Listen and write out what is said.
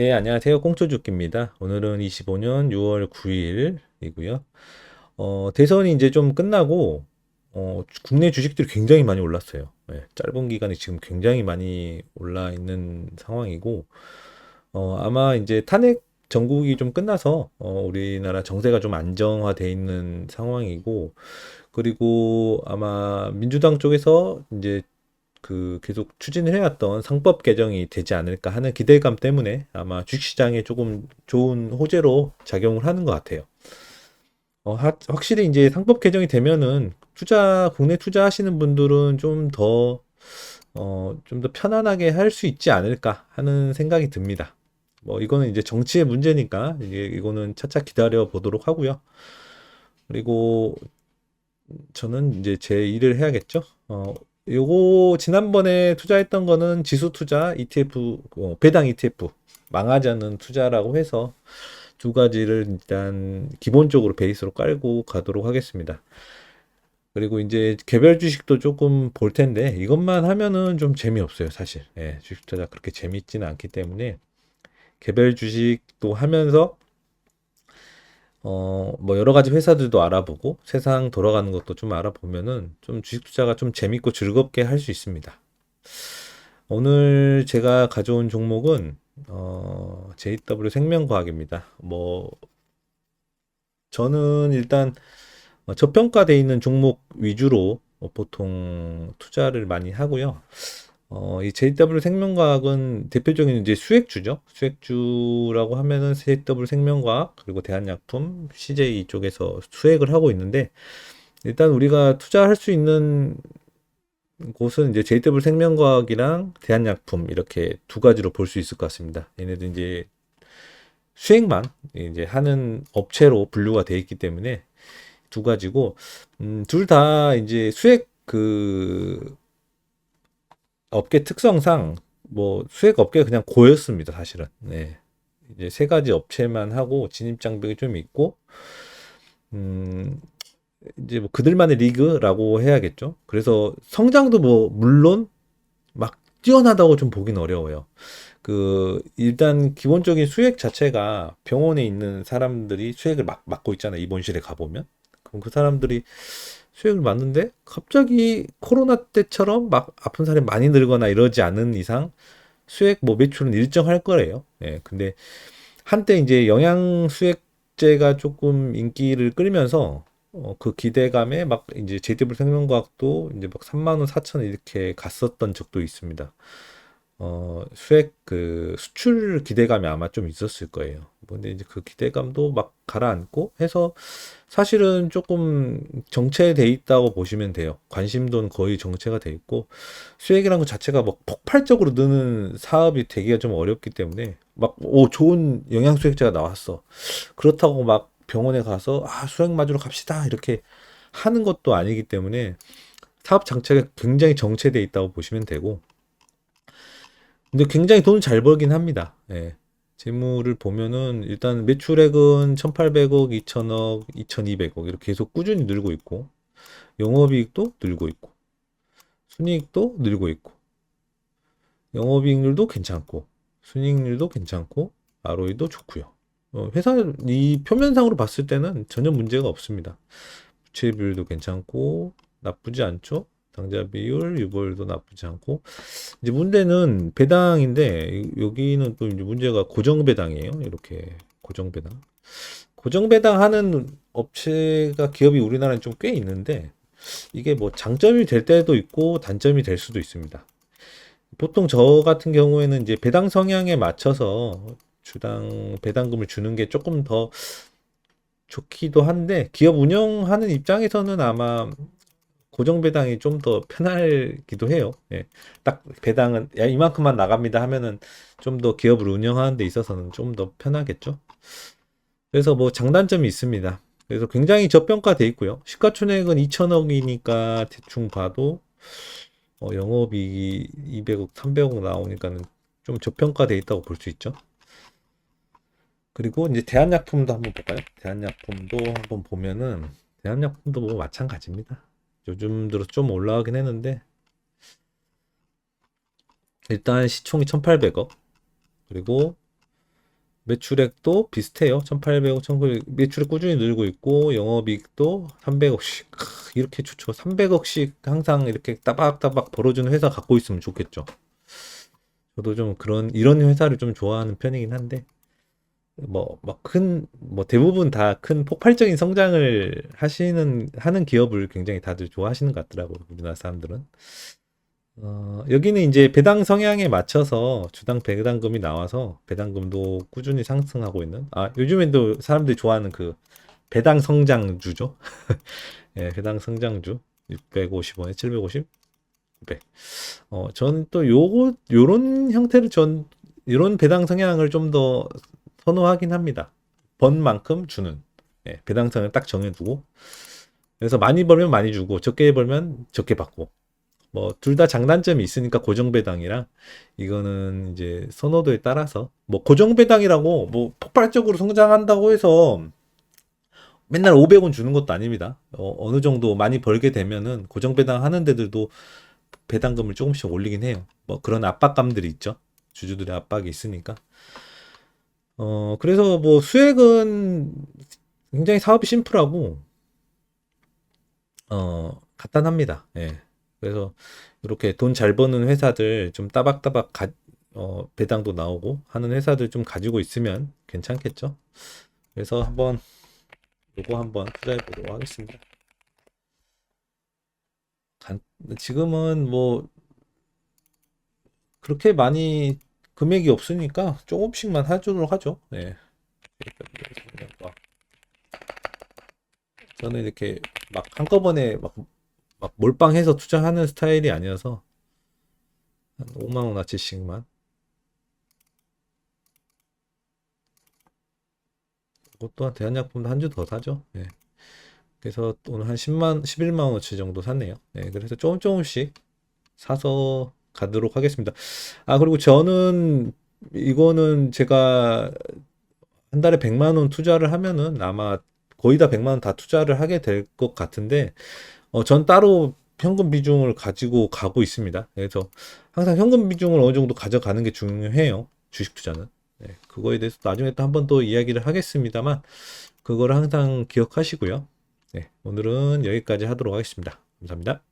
네, 안녕하세요. 꽁초죽기입니다. 오늘은 25년 6월 9일이고요. 어, 대선이 이제 좀 끝나고, 어, 국내 주식들이 굉장히 많이 올랐어요. 네, 짧은 기간에 지금 굉장히 많이 올라 있는 상황이고, 어, 아마 이제 탄핵 전국이 좀 끝나서, 어, 우리나라 정세가 좀 안정화돼 있는 상황이고, 그리고 아마 민주당 쪽에서 이제 그 계속 추진을 해왔던 상법 개정이 되지 않을까 하는 기대감 때문에 아마 주식시장에 조금 좋은 호재로 작용을 하는 것 같아요. 어, 하, 확실히 이제 상법 개정이 되면은 투자, 국내 투자하시는 분들은 좀 더, 어, 좀 더 편안하게 할 수 있지 않을까 하는 생각이 듭니다. 뭐, 이거는 이제 정치의 문제니까, 이게, 이거는 차차 기다려 보도록 하고요. 그리고 저는 이제 제 일을 해야겠죠. 어, 요거 지난번에 투자했던 거는 지수 투자 ETF 어, 배당 ETF 망하지 않는 투자라고 해서 두 가지를 일단 기본적으로 베이스로 깔고 가도록 하겠습니다. 그리고 이제 개별 주식도 조금 볼 텐데 이것만 하면은 좀 재미없어요, 사실. 예, 주식 투자 그렇게 재밌지는 않기 때문에 개별 주식도 하면서 어, 뭐 여러 가지 회사들도 알아보고 세상 돌아가는 것도 좀 알아보면은 좀 주식 투자가 좀 재밌고 즐겁게 할 수 있습니다. 오늘 제가 가져온 종목은 어, JW 생명과학입니다. 뭐 저는 일단 어, 저평가돼 있는 종목 위주로 보통 투자를 많이 하고요. 어, 이 JW 생명과학은 대표적인 이제 수액주죠. 수액주라고 하면은 JW 생명과학 그리고 대한약품, CJ 쪽에서 수액을 하고 있는데 일단 우리가 투자할 수 있는 곳은 이제 JW 생명과학이랑 대한약품 이렇게 두 가지로 볼 수 있을 것 같습니다. 얘네도 이제 수액만 이제 하는 업체로 분류가 되어 있기 때문에 두 가지고 음, 둘 다 이제 수액 그 업계 특성상 뭐 수액 업계가 그냥 고였습니다, 사실은. 네. 이제 세 가지 업체만 하고 진입 장벽이 좀 있고 음 이제 뭐 그들만의 리그라고 해야겠죠. 그래서 성장도 뭐 물론 막 뛰어나다고 좀 보긴 어려워요. 그 일단 기본적인 수액 자체가 병원에 있는 사람들이 수액을 막 맡고 있잖아요. 입원실에 가보면. 그럼 그 사람들이 수액을 맞는데 갑자기 코로나 때처럼 막 아픈 사람이 많이 늘거나 이러지 않은 이상 수액 뭐 매출은 일정할 거래요. 예. 근데 한때 이제 영양 수액제가 조금 인기를 끌면서 어, 그 기대감에 막 이제 제이블 생명과학도 이제 막 3만 원, 4천 원 이렇게 갔었던 적도 있습니다. 어, 수액 그 수출 기대감이 아마 좀 있었을 거예요. 근데 이제 그 기대감도 막 가라앉고 해서 사실은 조금 정체돼 있다고 보시면 돼요. 관심도는 거의 정체가 돼 있고 수액이라는 것 자체가 막 폭발적으로 느는 사업이 되기가 좀 어렵기 때문에 막 오 좋은 영양 수액제가 나왔어. 그렇다고 막 병원에 가서 아 수액 맞으러 갑시다 이렇게 하는 것도 아니기 때문에 사업 장치가 굉장히 정체돼 있다고 보시면 되고 근데 굉장히 돈을 잘 벌긴 합니다. 예. 재물을 보면은 일단 매출액은 1,800억, 2,000억, 2,200억 이렇게 계속 꾸준히 늘고 있고 영업이익도 늘고 있고 순이익도 늘고 있고 영업이익률도 괜찮고 순이익률도 괜찮고 ROE도 좋고요. 어, 회사 이 표면상으로 봤을 때는 전혀 문제가 없습니다. 부채 비율도 괜찮고 나쁘지 않죠. 당자 비율, 유보율도 나쁘지 않고 이제 문제는 배당인데 여기는 또 이제 문제가 고정 배당이에요. 이렇게 고정 배당. 고정 배당하는 업체가 기업이 우리나라에 좀 꽤 있는데 이게 뭐 장점이 될 때도 있고 단점이 될 수도 있습니다. 보통 저 같은 경우에는 이제 배당 성향에 맞춰서 주당 배당금을 주는 게 조금 더 좋기도 한데 기업 운영하는 입장에서는 아마 고정 배당이 좀 더 편하기도 해요. 예. 딱 배당은 야, 이만큼만 나갑니다 하면은 좀 더 기업을 운영하는 데 있어서는 좀 더 편하겠죠. 그래서 뭐 장단점이 있습니다. 그래서 굉장히 저평가돼 있고요. 시가총액은 2천억이니까 대충 봐도 어, 영업이익이 200억, 300억 나오니까는 좀 저평가돼 있다고 볼 수 있죠. 그리고 이제 대한약품도 한번 볼까요? 대한약품도 한번 보면은 대한약품도 뭐 마찬가지입니다. 요즘 들어 좀 올라가긴 했는데 일단 시총이 1800억 그리고 매출액도 비슷해요. 1,800억, 1,900억 매출액 꾸준히 늘고 있고 영업이익도 300억씩 이렇게 좋죠. 300억씩 항상 이렇게 따박따박 벌어주는 회사 갖고 있으면 좋겠죠. 저도 좀 그런 이런 회사를 좀 좋아하는 편이긴 한데 뭐 막 큰 뭐 대부분 다 큰 폭발적인 성장을 하시는 하는 기업을 굉장히 다들 좋아하시는 것 같더라고요. 우리나라 사람들은. 어, 여기는 이제 배당 성향에 맞춰서 주당 배당금이 나와서 배당금도 꾸준히 상승하고 있는 아 요즘에도 사람들이 좋아하는 그 배당 성장주죠. 예, 배당 성장주 650원에 750, 900. 어, 저는 또 요거 요런 형태를 전 이런 배당 성향을 좀 더 선호하긴 합니다. 번 만큼 주는 예, 배당성을 딱 정해두고 그래서 많이 벌면 많이 주고 적게 벌면 적게 받고 뭐 둘 다 장단점이 있으니까 고정 배당이랑 이거는 이제 선호도에 따라서 뭐 고정 배당이라고 뭐 폭발적으로 성장한다고 해서 맨날 500원 주는 것도 아닙니다. 어, 어느 정도 많이 벌게 되면은 고정 배당 하는 데들도 배당금을 조금씩 올리긴 해요. 뭐 그런 압박감들이 있죠. 주주들의 압박이 있으니까. 어, 그래서 뭐 수액은 굉장히 사업이 심플하고 어, 간단합니다. 예. 그래서 이렇게 돈 잘 버는 회사들 좀 따박따박 가, 어, 배당도 나오고 하는 회사들 좀 가지고 있으면 괜찮겠죠. 그래서 한번 요거 한번 투자해 보도록 하겠습니다. 간- 지금은 뭐 그렇게 많이 금액이 없으니까 조금씩만 하도록 하죠. 네. 저는 이렇게 막 한꺼번에 막, 막 몰빵해서 투자하는 스타일이 아니어서 한 5만 원어치씩만 그것도 대한약품도 한 주 더 사죠. 네. 그래서 오늘 한 10만, 11만 원어치 정도 샀네요. 네, 그래서 조금 조금씩 사서 가도록 하겠습니다. 아, 그리고 저는 이거는 제가 한 달에 100만 원 투자를 하면은 아마 거의 다 100만 원 다 투자를 하게 될 것 같은데, 어, 전 따로 현금 비중을 가지고 가고 있습니다. 그래서 항상 현금 비중을 어느 정도 가져가는 게 중요해요. 주식 투자는. 네, 그거에 대해서 나중에 또 한 번 더 이야기를 하겠습니다만, 그거를 항상 기억하시고요. 네, 오늘은 여기까지 하도록 하겠습니다. 감사합니다.